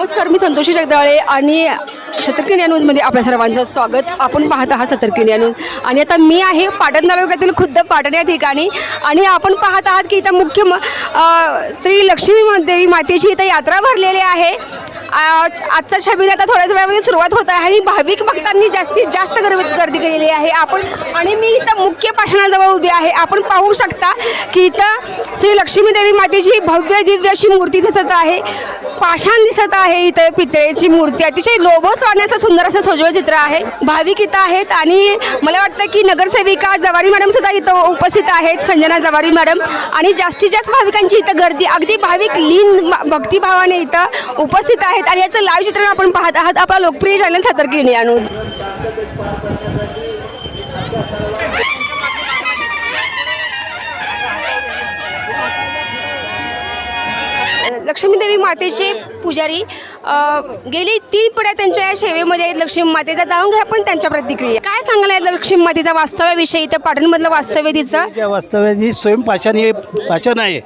नमस्कार मी संतोषी जगदाळे आणि सतर्क इंडिया न्यूजमध्ये आपल्या सर्वांचं स्वागत. आपण पाहत आहात सतर्क इंडिया न्यूज. आणि आता मी आहे पाटण तालुक्यातील खुद्द पाटण या ठिकाणी. आणि आपण पाहत आहात की इथं मुख्य म- श्री लक्ष्मी देवी मातेची इथं यात्रा भरलेली आहे. आजचा छबीर आता थोड्याच वेळामध्ये सुरुवात होत आहे. आणि भाविक भक्तांनी जास्तीत जास्त गर्दी गर्दी केलेली आहे. आपण आणि मी इथं मुख्य पाषाणाजवळ उभी आहे. आपण पाहू शकता की इथं श्री लक्ष्मीदेवी मातेची भव्य दिव्य अशी मूर्ती दिसत आहे. पाषाण दिसत आहे इथं पितळेची मूर्ती. अतिशय लोभस वाण्याचं सुंदर असं सोजवं चित्र आहे. भाविक इथं आहेत आणि मला वाटतं की नगरसेविका जवारी मॅडम सुद्धा इथं उपस्थित आहेत संजना जवारी मॅडम. आणि जास्तीत जास्त भाविकांची इथं गर्दी. अगदी भाविक लीन भक्तिभावाने इथं उपस्थित आहेत. आणि याचं लाईव्ह चित्रण आपण पाहत आहात. आपला लोकप्रिय चॅनल सतर्क इंडिया न्यूज लक्ष्मीदेवी मातेचे पुजारी गेली तीन पड्या त्यांच्या या सेवेमध्ये आहेत लक्ष्मी मातेचा. जाणून घ्या पण त्यांच्या प्रतिक्रिया. काय सांगायला आहे लक्ष्मी मातेचा वास्तव्याविषयी त्या पाटणमधलं वास्तव्य तिचं? ज्या वास्तव्याची स्वयंपाषाण हे पाचन आहे.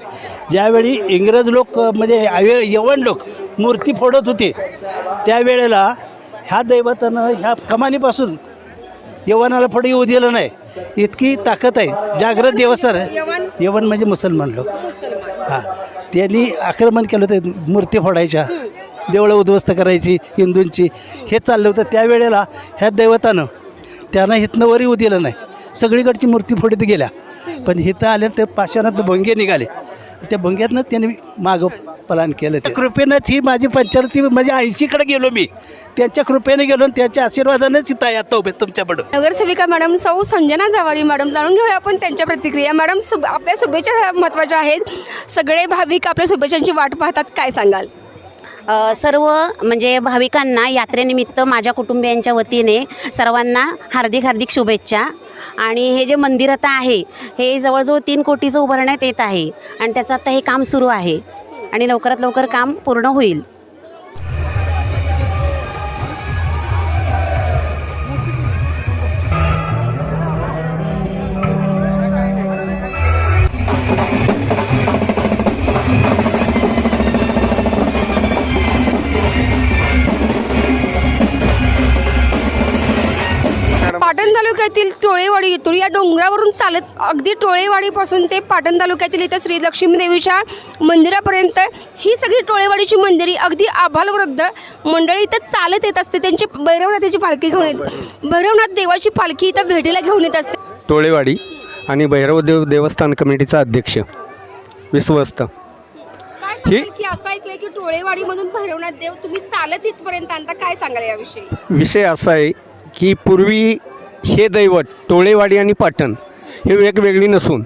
ज्यावेळी इंग्रज लोक म्हणजे यवन लोक मूर्ती फोडत होते. त्यावेळेला ह्या दैवतानं ह्या कमानीपासून यवनाला पुढे येऊ दिलं नाही. इतकी ताकद आहे. जागृत देवस्थान आहे. यवन? म्हणजे मुसलमान लोक. हां. त्यांनी आक्रमण केलं होतं मूर्ती फोडायच्या. देवळं उद्ध्वस्त करायची हिंदूंची. हे चाललं होतं. त्यावेळेला ह्या दैवतानं त्यांना हितनं वर येऊ दिलं नाही. सगळीकडची मूर्ती फोडीत गेल्या. पण हिथं आल्या ते पाषाणात भोंगे निघाले. त्या भोंग्यातनं त्यांनी मागं पलान केलं त्या कृपेनंच ही माझी पंचायती म्हणजे ऐंशीकडे गेलो मी. त्यांच्या कृपेने गेलो आणि त्यांच्या आशीर्वादानेच इथं आहे आता उभे तुमच्याकडं नगरसेविका मॅडम सौ संजना जावारी मॅडम जाणून घेऊया आपण त्यांच्या प्रतिक्रिया. मॅडम शुभ आपल्या शुभेच्छा महत्त्वाच्या आहेत. सगळे भाविक आपल्या शुभेच्छांची वाट पाहतात काय सांगाल? अ, सर्व म्हणजे भाविकांना यात्रेनिमित्त माझ्या कुटुंबियांच्या वतीने सर्वांना हार्दिक हार्दिक शुभेच्छा. आणि हे जे मंदिर आता आहे हे जवळजवळ तीन कोटीचं उभारण्यात येत आहे. आणि त्याचं आता हे काम सुरू आहे. आणि लवकरात लवकर काम पूर्ण होईल. या डोंगरावरून चालत अगदी टोळेवाडीपासून ते पाटण तालुक्यातील इथं श्री लक्ष्मी देवीच्या मंदिरापर्यंत ही सगळी टोळेवाडीची मंदिरी अगदी आभालवृद्ध मंडळी इथं चालत येत असते. त्यांची भैरवनाथाची पालखी घेऊन येते भैरवनाथ देवाची पालखी इथं भेटीला घेऊन येत असते. टोळेवाडी आणि भैरवदेव देवस्थान कमिटीचा अध्यक्ष विश्वस्त. की असं ऐकलंय की टोळेवाडीमधून भैरवनाथ देव तुम्ही चालत इथपर्यंत आणता? काय सांगाल याविषयी? विषय असा आहे की पूर्वी हे दैवत टोळेवाडी आणि पाटण हे वेगवेगळी नसून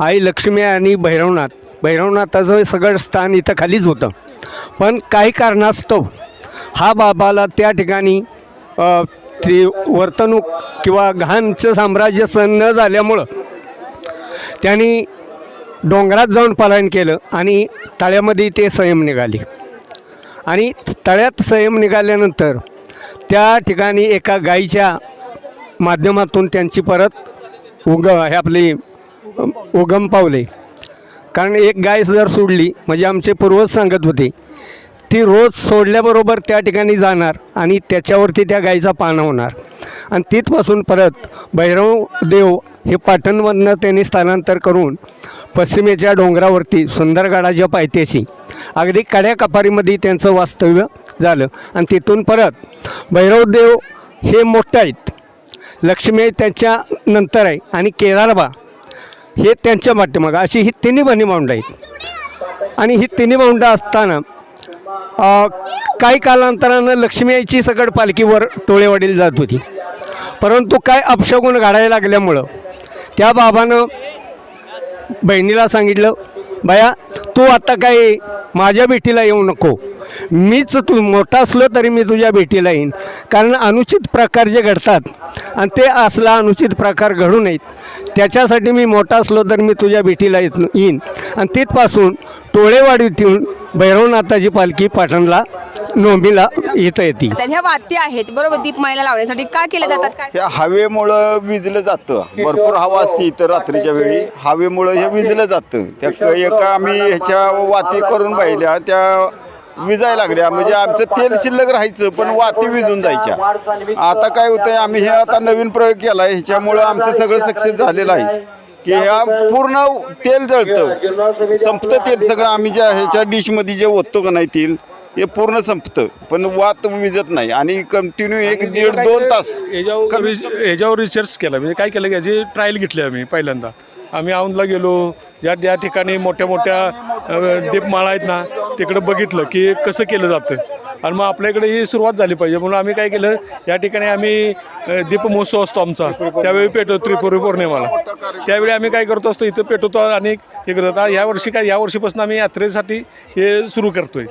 आई लक्ष्मी आणि भैरवनाथ भैरवनाथाचं सगळं स्थान इथं खालीच होतं. पण काही कारणास्तव हा बाबाला त्या ठिकाणी ते वर्तणूक किंवा घाणचं साम्राज्य सहन न झाल्यामुळं त्यांनी डोंगरात जाऊन पलायन केलं आणि तळ्यामध्ये ते संयम निघाले. आणि तळ्यात संयम निघाल्यानंतर त्या ठिकाणी एका गाईच्या माध्यमातून त्यांची परत उग हे आपली उगम पावले. कारण एक गाय जर सोडली म्हणजे आमचे पूर्वज सांगत होते ती रोज सोडल्याबरोबर त्या ठिकाणी जाणार आणि त्याच्यावरती त्या गायीचा पान होणार. आणि तिथपासून परत भैरव देव हे पाटणमधनं त्यांनी स्थानांतर करून पश्चिमेच्या डोंगरावरती सुंदरगडाच्या पायथ्याशी अगदी कड्या कपारीमध्ये त्यांचं वास्तव्य झालं. आणि तिथून परत भैरवदेव हे मोठं आहेत. लक्ष्मी त्यांच्या नंतर आहे. आणि केदारबा हे त्यांच्या पाठीमागं. अशी ही तिन्ही बहिणी मांड आहेत. आणि ही तिन्ही मांड असताना काही कालांतरानं लक्ष्मी आईची सकड पालखीवर टोळेवाडीला जात होती. परंतु काय अपशगुण घडायला लागल्यामुळं त्या बाबानं बहिणीला सांगितलं बाया तू आता काय माझ्या भेटीला येऊ नको. मीच तू मोठा असलो तरी मी तुझ्या भेटीला येईन. कारण अनुचित प्रकार जे घडतात आणि ते असला अनुचित प्रकार घडू नयेत त्याच्यासाठी मी मोठा असलो तर मी तुझ्या भेटीला येत येईन. आणि तिथपासून टोळेवाडीतून भैरवनाथाची पालखी पाटणला इथं येते. तर ह्या वाद्य आहेत बरोबर दीपमाळेला लावण्यासाठी का केले जातात? काय हे हवेमुळं विजलं जातं. भरपूर हवा असते इथं रात्रीच्या वेळी. हवेमुळं हे विजलं जातं. त्या क- एका आम्ही ह्याच्या वाती करून पाहिल्या त्या विजायला लागल्या. म्हणजे आमचं तेल शिल्लक राहायचं पण वाती विजून जायच्या. आता काय होतंय आम्ही हे आता नवीन प्रयोग केला आहे ह्याच्यामुळं आमचं सगळं सक्सेस झालेलं आहे. की ह्या पूर्ण तेल जळतं. संपतं तेल सगळं आम्ही ज्या ह्याच्या डिशमध्ये जे ओततो का नाही तेल हे पूर्ण संपतं. पण वात विजत नाही. आणि कंटिन्यू एक दीड दोन तास याच्यावर रि- याच्यावर रिसर्च केला. म्हणजे काय केलं की याची ट्रायल घेतली आम्ही पहिल्यांदा. आम्ही औंधला गेलो या ज्या ठिकाणी मोठ्या मोठ्या दीपमाळा आहेत ना तिकडं बघितलं की कसं केलं जातं. आणि मग आपल्याकडे ही सुरुवात झाली पाहिजे. म्हणून आम्ही काय केलं या ठिकाणी आम्ही अ, दीप महोत्सव असतो आमचा. त्यावेळी पेटवतो त्रिपुरी पौर्णिमाला. त्यावेळी आम्ही काय करतो असतो इथं पेटवतो आणि हे करतो आता या वर्षी काय या वर्षीपासून आम्ही यात्रेसाठी हे सुरू करतोय.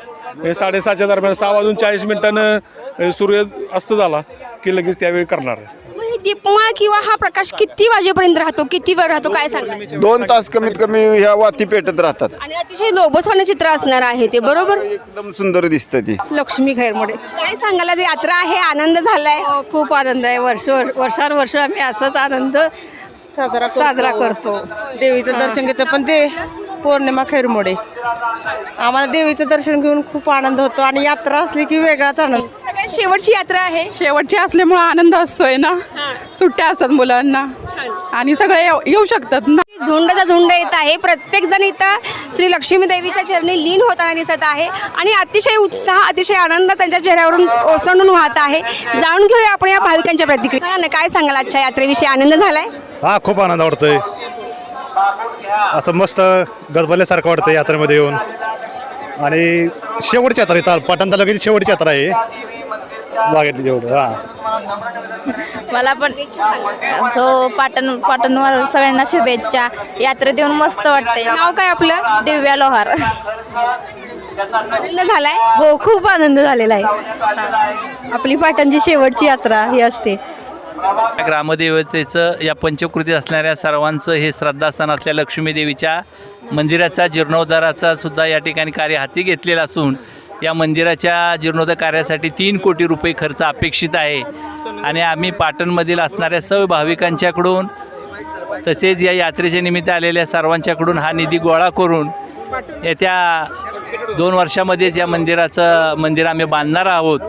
हे साडेसहाच्या दरम्यान सहा वाजून चाळीस मिनिटानं सूर्य अस्त झाला की लगेच त्यावेळी करणार आहे. हे दीपमाळ किंवा हा प्रकाश किती वाजेपर्यंत राहतो? किती वेळ राहतो? काय सांगा दोन तास कमीत कमी ह्या वाती पेटत राहतात. आणि अतिशय लोभसवाने चित्र असणार आहे ते बरोबर? एकदम सुंदर दिसतं ती. लक्ष्मी खैरमोडे. काय सांगायला जी यात्रा आहे आनंद झालाय? हो, खूप आनंद आहे. वर्ष वर्षानुवर्ष आम्ही असंच आनंद साजरा साजरा करतो. देवीचं दर्शन घेतो पण ते पौर्णिमा खैरमोडे. आम्हाला देवीचं दर्शन घेऊन खूप आनंद होतो आणि यात्रा असली की वेगळाच आनंद. शेवटची यात्रा आहे? शेवटची असल्यामुळे आनंद असतोय ना? सुट्ट्या असतात मुलांना. आणि सगळे येऊ येऊ शकतात ना? झुंडचा झुंड येत आहे. प्रत्येक जण इथं श्री लक्ष्मी देवीच्या चरणी लीन होताना दिसत आहे. आणि अतिशय उत्साह अतिशय आनंद त्यांच्या चेहऱ्यावरून ओसंडून वाहत आहे. जाणून घेऊया आपण या भाविकांच्या प्रतिक्रिया. सांगा ना, काय सांगाल आजच्या यात्रेविषयी? आनंद झालाय? हा खूप आनंद वाटतोय. असं मस्त गजबजल्यासारखं वाटतं यात्रेमध्ये येऊन. आणि शेवटची यात्रा इथं पाटण तालुक्याची शेवटची यात्रा आहे. बागेतली जेवढं हां. मला पण सो पाटण पाटणवर सगळ्यांना शुभेच्छा. यात्रेत येऊन मस्त वाटते नाव काय आपलं? दिव्या लोहार. आनंद झालाय? हो खूप आनंद झालेला आहे. आपली पाटणची शेवटची यात्रा ही असते. ग्रामदेवतेचं या पंचकृतीत असणाऱ्या सर्वांचं हे श्रद्धास्थान असलेल्या लक्ष्मी देवीच्या मंदिराचा जीर्णोद्धाराचा सुद्धा या ठिकाणी कार्य हाती घेतलेला असून या मंदिराच्या जीर्णोद्धार कार्यासाठी तीन कोटी रुपये खर्च अपेक्षित आहे. आणि आम्ही पाटणमधील असणाऱ्या सर्व भाविकांच्याकडून तसेच या यात्रेच्या निमित्त आलेल्या सर्वांच्याकडून हा निधी गोळा करून येत्या दोन वर्षामध्येच या मंदिराचं मंदिर आम्ही बांधणार आहोत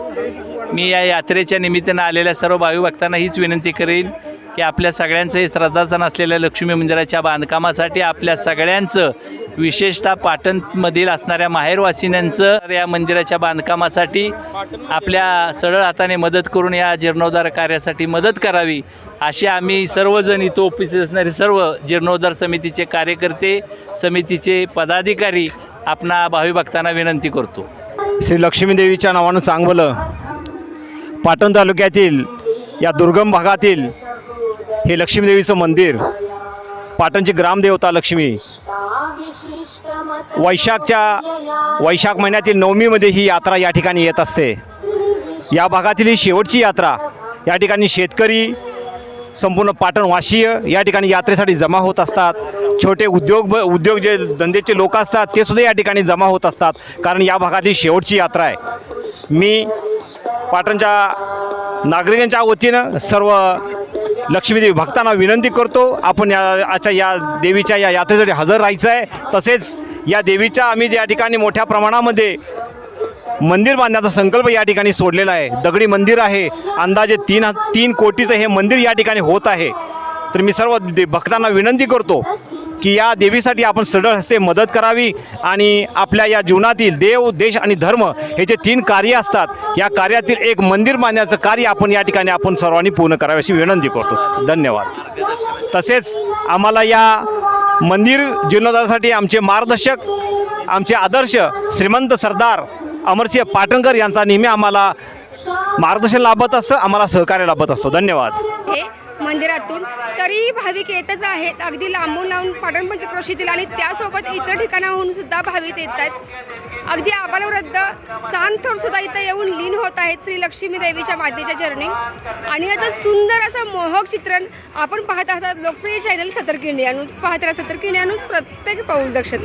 मी या यात्रेच्या निमित्तानं आलेल्या सर्व भावी भक्तांना हीच विनंती करेन की आपल्या सगळ्यांचं हे श्रद्धासन असलेल्या लक्ष्मी मंदिराच्या बांधकामासाठी आपल्या सगळ्यांचं विशेषतः पाटणमधील असणाऱ्या माहेरवासिन्यांचं या मंदिराच्या बांधकामासाठी आपल्या सरळ हाताने मदत करून या जीर्णोद्धार कार्यासाठी मदत करावी अशी आम्ही सर्वजण इथं उपस्थित असणारे सर्व जीर्णोद्धार समितीचे कार्यकर्ते समितीचे पदाधिकारी आपणा भावी भक्तांना विनंती करतो. श्री लक्ष्मीदेवीच्या नावानं चांगलं पाटण तालुक्यातील या दुर्गम भागातील हे लक्ष्मीदेवीचं मंदिर पाटणची ग्रामदेवता लक्ष्मी वैशाखच्या वैशाख महिन्यातील नवमीमध्ये ही यात्रा या ठिकाणी येत असते. या भागातील ही शेवटची यात्रा. या ठिकाणी शेतकरी संपूर्ण पाटणवासीय या ठिकाणी यात्रेसाठी जमा होत असतात. छोटे उद्योग उद्योग जे धंद्याचे लोक असतात ते सुद्धा या ठिकाणी जमा होत असतात. कारण या भागातील शेवटची यात्रा आहे. मी पाटणच्या नागरिकांच्या वतीनं सर्व लक्ष्मीदेवी भक्तांना विनंती करतो आपण या आजच्या या देवीच्या या यात्रेसाठी हजर राहायचं आहे तसेच या देवीच्या आम्ही ज्या ठिकाणी मोठ्या प्रमाणामध्ये मंदिर बांधण्याचा संकल्प या ठिकाणी सोडलेला आहे. दगडी मंदिर आहे. अंदाजे तीन तीन कोटीचं हे मंदिर या ठिकाणी होत आहे. तर मी सर्व दे भक्तांना विनंती करतो की या देवीसाठी आपण सरळ हस्ते मदत करावी आणि आपल्या या जीवनातील देव देश आणि धर्म हे जे तीन कार्य असतात या कार्यातील एक मंदिर बांधण्याचं कार्य आपण या ठिकाणी आपण सर्वांनी पूर्ण करावे अशी विनंती करतो. धन्यवाद. तसेच आम्हाला या मंदिर जीर्णोद्धारासाठी आमचे मार्गदर्शक आमचे आदर्श श्रीमंत सरदार अमरसिंह पाटणकर यांचा नेहमी आम्हाला मार्गदर्शन लाभत असतं आम्हाला सहकार्य लाभत असतो. धन्यवाद. हे मंदिरातून. तरीही भाविक येतच आहेत. अगदी लांबून लांबून पाटण पंचक्रोशीतील आणि त्यासोबत इतर ठिकाणाहून सुद्धा भाविक येत आहेत. अगदी आबालवृद्ध सांथोर सुद्धा इथं येऊन लीन होत आहेत श्री लक्ष्मी देवीच्या मातेच्या चरणी. आणि याचं सुंदर असं मोहक चित्रण आपण पाहत आहात लोकप्रिय चॅनल सतर्क इंडिया न्यूज पाहत राहा सतर्क इंडिया न्यूज प्रत्येक पाऊल दक्षते